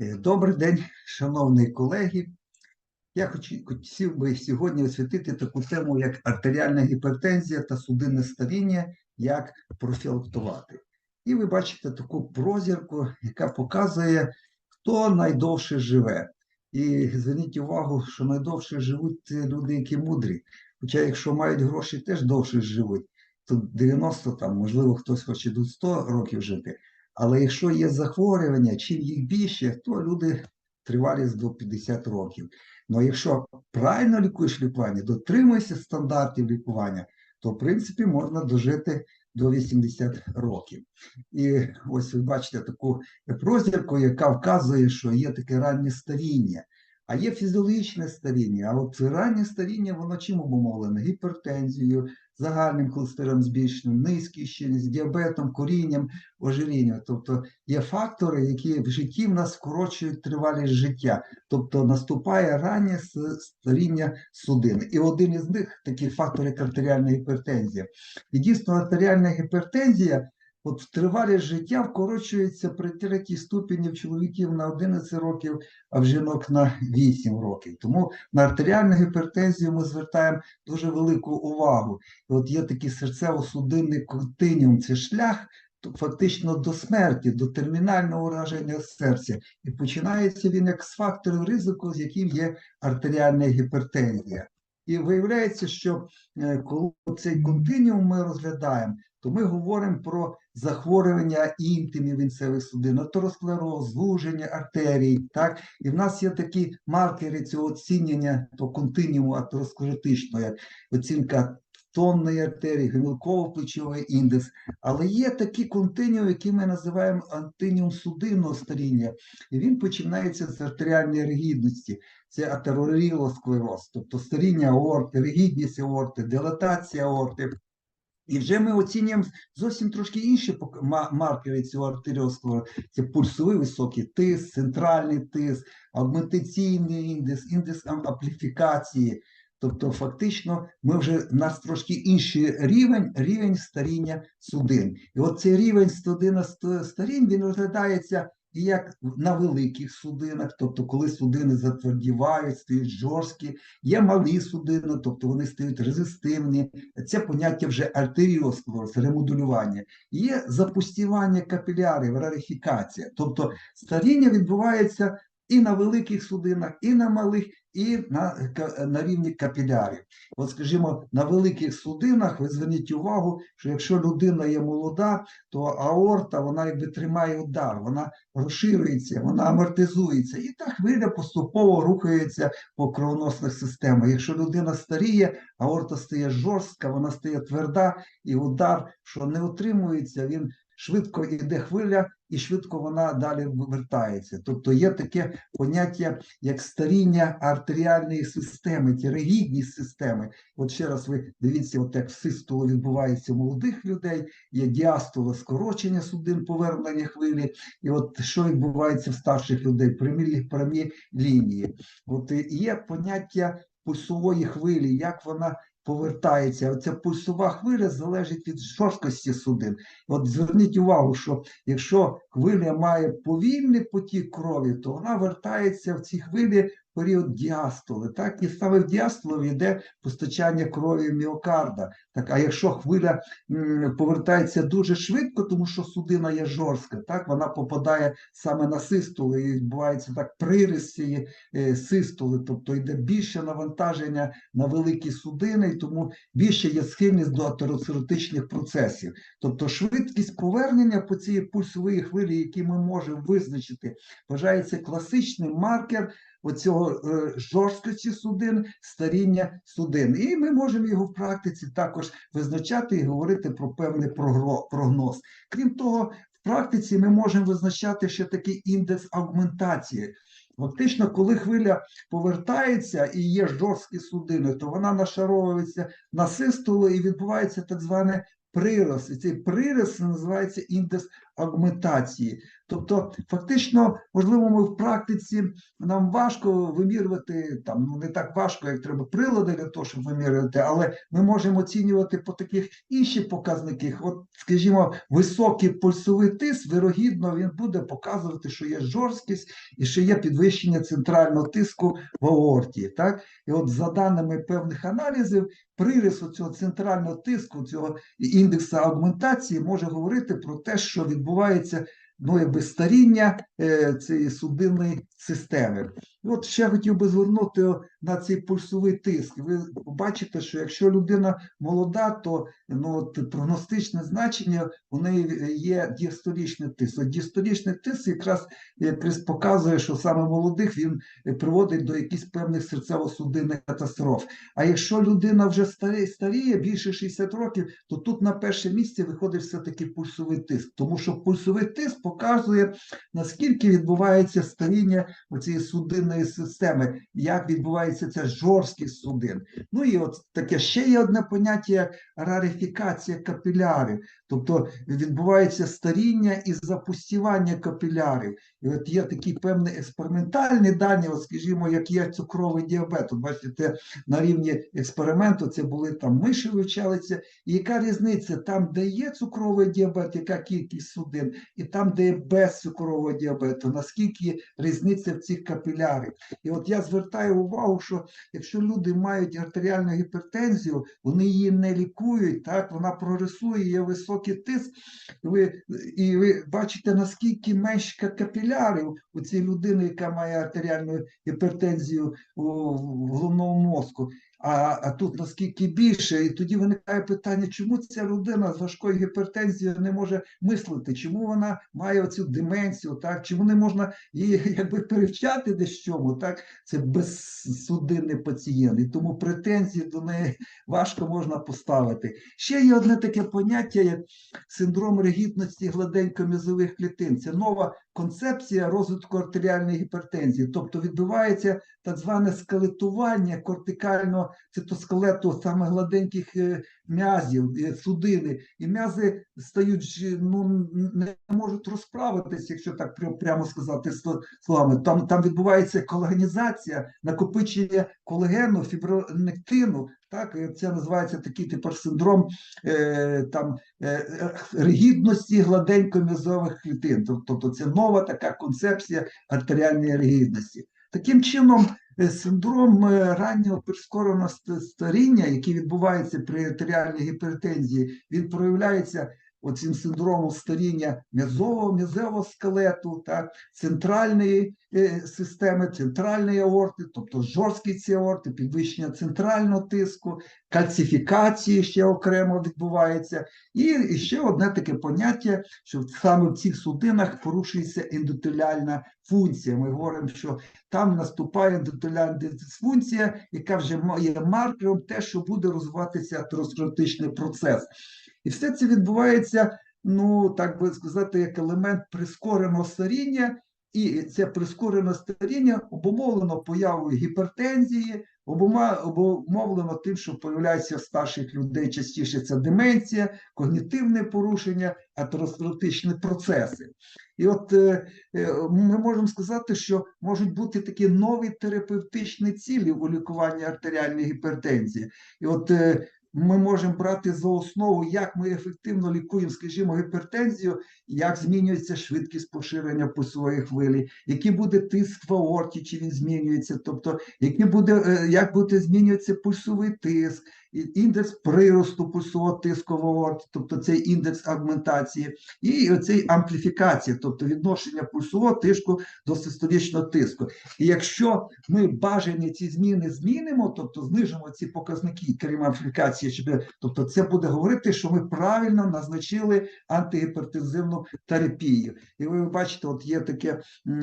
Е, Добрий день, шановні колеги. Я хотів би сьогодні освітити таку тему, як артеріальна гіпертензія та судинне старіння, як профілактувати. І ви бачите таку прозірку, яка показує, хто найдовше живе. І зверніть увагу, що найдовше живуть люди, які мудрі. Хоча, якщо мають гроші, теж довше живуть. Тут 90, там, можливо, хтось хоче до 100 років жити. Але якщо є захворювання, чим їх більше, то люди тривалість до 50 років. Ну якщо правильно лікуєш лікування, дотримуєшся стандартів лікування, то в принципі можна дожити до 80 років. І ось ви бачите таку прозірку, яка вказує, що є таке раннє старіння. А є фізіологічне старіння. А от раннє старіння, воно чим обумовлене? Гіпертензією, загальним холестерином збільшеним, низький з діабетом, корінням, ожирінням. Тобто є фактори, які в житті в нас скорочують тривалість життя. Тобто наступає раннє старіння судин. І один із них такий фактор, як артеріальна гіпертензія. І дійсно артеріальна гіпертензія. От тривалість життя вкорочується при третій ступені в чоловіків на 11 років, а в жінок на 8 років. Тому на артеріальну гіпертензію ми звертаємо дуже велику увагу. І от є такий серцево-судинний континіум, це шлях фактично до смерті, до термінального ураження серця. І починається він як з факторів ризику, з яким є артеріальна гіпертензія. І виявляється, що е, коли цей континіум ми розглядаємо, то ми говоримо про захворювання інтимів вінцевих судин, атеросклероз, звуження артерій. Так? І в нас є такі маркери цього оцінювання то континіуму атеросклеротичного, як оцінка тонної артерії, гемілково-плечовий індекс. Але є такі континіум, які ми називаємо антиніум судинного старіння, і він починається з артеріальної ригідності. Це атероріосклероз, тобто старіння аорти, ригідність аорти, дилатація аорти. І вже ми оцінюємо зовсім трошки інші маркери цього артеріосклерозу. Це пульсовий високий тиск, центральний тиск, агментаційний індекс, індекс ам- ампліфікації. Тобто, фактично, ми вже у нас трошки інший рівень, рівень старіння судин. І от цей рівень судина ст- старінь він розглядається і як на великих судинах, тобто коли судини затвердівають, стають жорсткі, є малі судини, тобто вони стають резистивні. Це поняття вже артеріосклероз, ремодулювання. Є запустівання капілярів, рарифікація. Тобто старіння відбувається і на великих судинах, і на малих, і на, на рівні капілярів. От, скажімо, на великих судинах ви зверніть увагу, що якщо людина є молода, то аорта вона якби тримає удар, вона розширюється, вона амортизується, і та хвиля поступово рухається по кровоносних системах. Якщо людина старіє, аорта стає жорстка, вона стає тверда, і удар, що не утримується, він швидко йде хвиля, і швидко вона далі вертається. Тобто є таке поняття як старіння артеріальної системи, ті ригідність системи. От ще раз ви дивіться, от як систола відбувається у молодих людей, є діастола скорочення судин, повернення хвилі, і от що відбувається в старших людей, прямі, прямі лінії. От є поняття пульсової хвилі, як вона повертається. Оця пульсова хвиля залежить від жорсткості судин. От зверніть увагу, що якщо хвиля має повільний потік крові, то вона вертається в цій хвилі період діастоли. Так, і саме в діастолу йде постачання крові міокарда. Так, а якщо хвиля повертається дуже швидко, тому що судина є жорстка, так вона попадає саме на систолу, і відбувається так приріз цієї е, систоли, тобто йде більше навантаження на великі судини, і тому більше є схильність до атеросклеротичних процесів. Тобто швидкість повернення по цій пульсової хвилі, які ми можемо визначити, вважається класичним маркер оцього е, жорсткості судин, старіння судин. І ми можемо його в практиці також визначати і говорити про певний прогноз. Крім того, в практиці ми можемо визначати ще такий індекс аугментації. Фактично, коли хвиля повертається і є жорсткі судини, то вона нашаровується на систолу і відбувається так зване прирос. І цей прирос називається індекс агментації. Тобто, фактично, можливо, ми в практиці нам важко вимірювати там, ну не так важко, як треба прилади для того, щоб вимірювати, але ми можемо оцінювати по таких інших показниках. От, скажімо, високий пульсовий тиск, вирогідно, він буде показувати, що є жорсткість і що є підвищення центрального тиску в аорті. Так? І от за даними певних аналізів, пририс цього центрального тиску, цього індексу агментації може говорити про те, що відбувається ну, якби старіння е, цієї судинної системи. І От ще хотів би звернути на цей пульсовий тиск. Ви бачите, що якщо людина молода, то ну, от, прогностичне значення у неї є діастолічний тиск. От діастолічний тиск якраз е, показує, що саме молодих він приводить до якихось певних серцево-судинних катастроф. А якщо людина вже старіє, старіє більше 60 років, то тут на перше місце виходить все-таки пульсовий тиск, тому що пульсовий тиск показує, наскільки відбувається старіння цієї судинної системи, як відбувається ця жорсткість судин. Ну і от таке ще є одне поняття, рарифікація капілярів, тобто відбувається старіння і запустівання капілярів. І от є такі певні експериментальні дані, от скажімо, як є цукровий діабет. От бачите, на рівні експерименту це були там миші вивчалися. І яка різниця там, де є цукровий діабет, яка кількість судин, і там, де є без цукрового діабету, наскільки різниця в цих капілярах. І от я звертаю увагу, що якщо люди мають артеріальну гіпертензію, вони її не лікують, так вона прогресує, є високий тиск. І ви, і ви бачите, наскільки менше капілярів у цій людини, яка має артеріальну гіпертензію в головному мозку. А, а тут наскільки більше, і тоді виникає питання, чому ця людина з важкою гіпертензією не може мислити, чому вона має оцю деменцію, так чому не можна її якби перевчати десь чому, так це безсудинний пацієнт, і тому претензії до неї важко можна поставити. Ще є одне таке поняття, як синдром регідності гладенько-м'язових клітин. Це нова концепція розвитку артеріальної гіпертензії, тобто відбувається так зване скелетування кортикального цитоскелету саме гладеньких е, м'язів, е, судини, і м'язи стають ну, не можуть розправитися, якщо так прямо сказати словами. Там, там відбувається колагенізація, накопичення колагену, фібронектину. Так, це називається такий тепер синдром е, там, е, ригідності гладенько-м'язових клітин. Тобто це нова така концепція артеріальної ригідності. Таким чином, е, синдром е, раннього прискореного ст- старіння, який відбувається при артеріальній гіпертензії, він проявляється оцим синдромом старіння м'язового, м'язового скелету, так, центральної е, системи, центральної аорти, тобто жорсткість аорти, підвищення центрального тиску, кальцифікації ще окремо відбувається. І ще одне таке поняття, що саме в цих судинах порушується ендотеліальна функція. Ми говоримо, що там наступає ендотеліальна дисфункція, яка вже є маркером те, що буде розвиватися атеросклеротичний процес. І все це відбувається, ну так би сказати, як елемент прискореного старіння, і це прискорене старіння обумовлено появою гіпертензії, обумовлено тим, що появляється в старших людей частіше це деменція, когнітивне порушення, атеросклеротичні процеси. І от е, е, ми можемо сказати, що можуть бути такі нові терапевтичні цілі у лікуванні артеріальної гіпертензії. І от е, ми можемо брати за основу, як ми ефективно лікуємо, скажімо, гіпертензію, як змінюється швидкість поширення пульсової хвилі, який буде тиск в аорті, чи він змінюється, тобто який буде, е, як буде змінюватися пульсовий тиск, індекс приросту пульсового тиску в тобто цей індекс агментації, і оцей ампліфікація, тобто відношення пульсового тиску до систолічного тиску. І якщо ми бажані ці зміни змінимо, тобто знижимо ці показники, крім ампліфікації, тобто це буде говорити, що ми правильно назначили антигіпертензивну терапію. І ви бачите, от є такі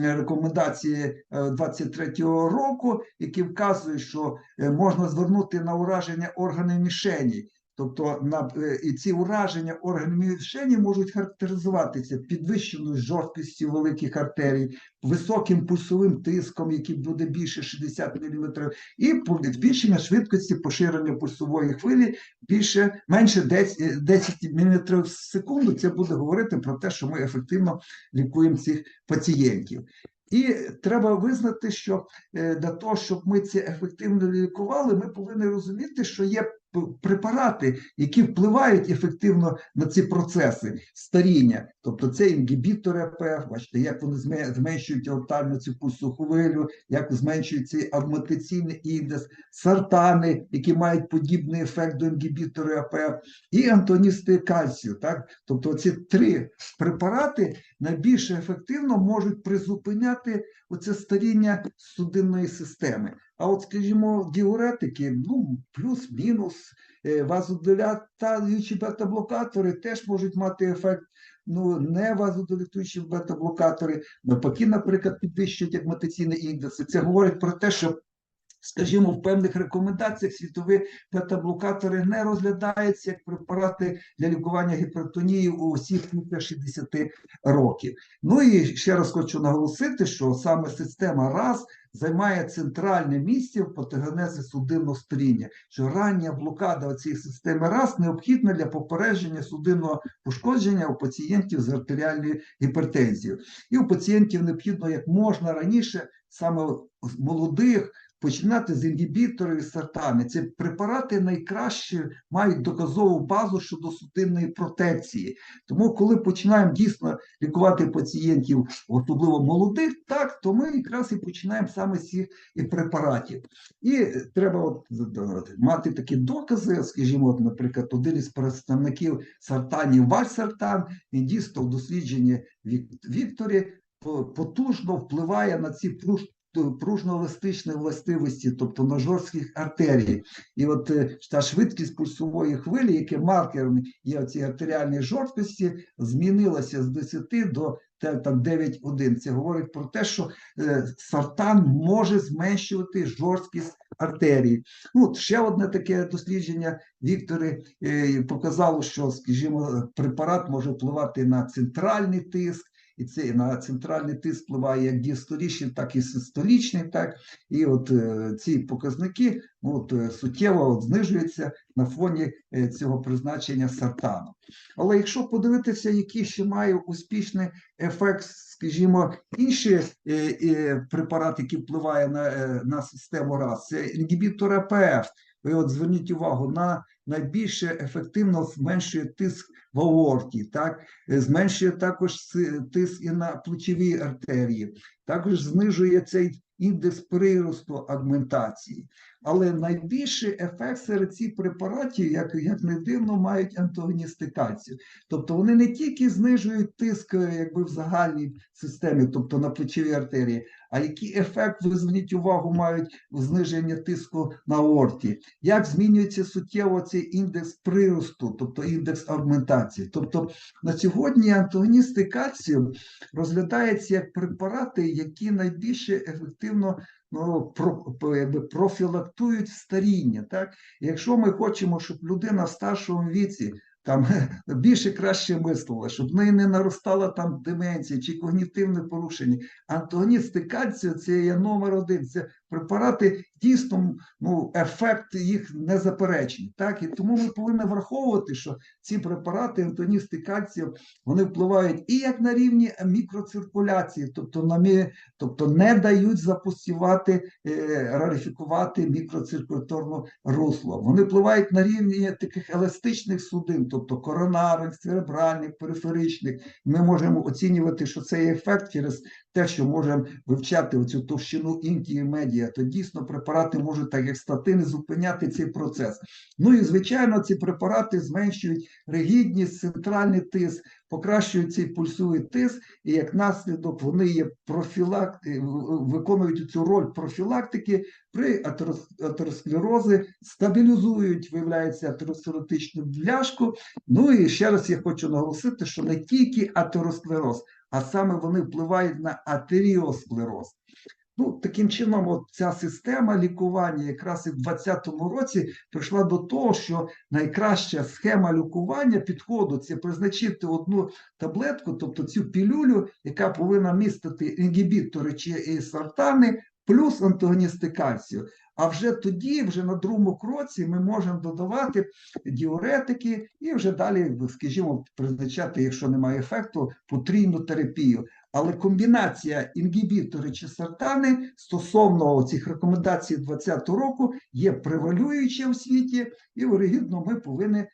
рекомендації е, 23-го року, які вказують, що е, можна звернути на ураження органів мішені. Тобто на е, і ці ураження органів мішені можуть характеризуватися підвищеною жорсткістю великих артерій, високим пульсовим тиском, який буде більше 60 мм, і збільшення швидкості поширення пульсової хвилі більше менше 10, 10 мм в секунду. Це буде говорити про те, що ми ефективно лікуємо цих пацієнтів. І треба визнати, що е, для того, щоб ми це ефективно лікували, ми повинні розуміти, що є препарати, які впливають ефективно на ці процеси старіння. Тобто це інгібітори АПФ, бачите, як вони зме- зменшують аортальну цю пульсову хвилю, як зменшують цей індекс, сартани, які мають подібний ефект до інгібітори АПФ, і антоністи кальцію. Так? Тобто ці три препарати найбільш ефективно можуть призупиняти оце старіння судинної системи. А от, скажімо, діуретики, ну, плюс-мінус, е, вазодилатуючі бета-блокатори теж можуть мати ефект. Ну, не вазодилатуючі бета-блокатори, навпаки, наприклад, підвищують агматиційний індекс. Це говорить про те, що Скажімо, в певних рекомендаціях світові бета-блокатори не розглядаються як препарати для лікування гіпертонії у всіх після 60 років. Ну і ще раз хочу наголосити, що саме система РАС займає центральне місце в патогенезі судинного стріння, що рання блокада цієї системи РАС необхідна для попередження судинного пошкодження у пацієнтів з артеріальною гіпертензією. І у пацієнтів необхідно як можна раніше, саме молодих, починати з інгібіторів і сартани. Ці препарати найкраще мають доказову базу щодо судинної протекції. Тому, коли починаємо дійсно лікувати пацієнтів, особливо молодих, так то ми якраз і починаємо саме з цих препаратів. І треба от, мати такі докази, скажімо, от, наприклад, один із представників сартанів Вальсартан, він дійсно в дослідженні Вікторі потужно впливає на ці пружно-еластичні властивості, тобто на жорстких артерій. І от е, та швидкість пульсової хвилі, яке маркером є ці артеріальні жорсткості, змінилася з 10 до там 9,1. Це говорить про те, що е, сартан може зменшувати жорсткість артерій. Ну, ще одне таке дослідження Віктори е, показало, що, скажімо, препарат може впливати на центральний тиск. І це на центральний тиск впливає як діасторічний, так і систолічний. Так? І от е, ці показники ну, от, е, суттєво от, знижуються на фоні е, цього призначення сартану. Але якщо подивитися, який ще має успішний ефект, скажімо, інші препарати, які впливають на, на систему РАС, це інгібітор АПФ. Ви от зверніть увагу на найбільше ефективно зменшує тиск в аорті, так Е, зменшує також тиск і на плечовій артерії, також знижує цей індекс приросту агментації. Але найбільший ефект серед цих препаратів, як, як не дивно, мають антагоністикацію. Тобто вони не тільки знижують тиск е, якби в загальній системі, тобто на плечовій артерії, а який ефект, ви зверніть увагу, мають зниження тиску на аорті. Як змінюється суттєво цей індекс приросту, тобто індекс агментації. Тобто на сьогодні антагоністи кальцію розглядаються як препарати, які найбільше ефективно ну, про, якби профілактують старіння. Так? Якщо ми хочемо, щоб людина в старшому віці там більше краще мислила, щоб в неї не наростала там деменція чи когнітивне порушення. Антагоністикація це є номер один. Це препарати дійсно ну, ефект їх незаперечний. Так? І тому ми повинні враховувати, що ці препарати, антагоністи кальцію, вони впливають і як на рівні мікроциркуляції, тобто на мі- тобто не дають запустівати, е, рарифікувати мікроциркуляторне русло. Вони впливають на рівні таких еластичних судин, тобто коронарних, церебральних, периферичних. Ми можемо оцінювати, що цей ефект через те, що можемо вивчати оцю товщину інтії медіа, то дійсно препарати можуть, так як статини, зупиняти цей процес. Ну і звичайно, ці препарати зменшують ригідність, центральний тиск, покращують цей пульсовий тиск, і як наслідок вони є профілакти, виконують цю роль профілактики при атерос- атеросклерозі, стабілізують, виявляється, атеросклеротичну бляшку. Ну і ще раз я хочу наголосити, що не тільки атеросклероз, а саме вони впливають на атеріосклероз. Ну, таким чином, от ця система лікування якраз і в 2020 році прийшла до того, що найкраща схема лікування підходу це призначити одну таблетку, тобто цю пілюлю, яка повинна містити інгібітори чи сортани, плюс антагоністи кальцію. А вже тоді, вже на другому кроці, ми можемо додавати діуретики і вже далі, скажімо, призначати, якщо немає ефекту, потрійну терапію. Але комбінація інгібітори чи сартани стосовно цих рекомендацій 2020 року є превалююча у світі, і вирогідно ми повинні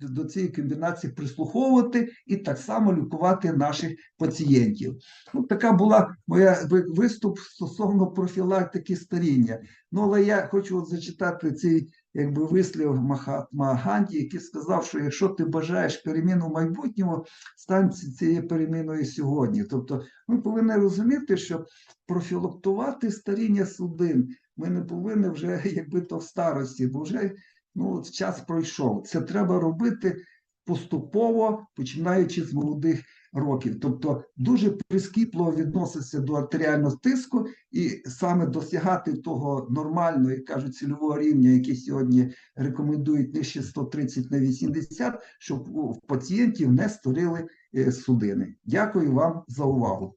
до цієї комбінації прислуховувати і так само лікувати наших пацієнтів. Ну, така була моя виступ стосовно профілактики старіння. Ну, але я хочу от зачитати цей якби вислів Махатма Ганді, який сказав, що якщо ти бажаєш переміну в майбутньому, стань цією переміною сьогодні. Тобто ми повинні розуміти, що профілактувати старіння судин ми не повинні вже якби то в старості, бо вже ну, от час пройшов. Це треба робити поступово, починаючи з молодих років. Тобто дуже прискіпливо відноситься до артеріального тиску і саме досягати того нормального, як кажуть, цільового рівня, який сьогодні рекомендують нижче 130 на 80, щоб у пацієнтів не створили е, судини. Дякую вам за увагу.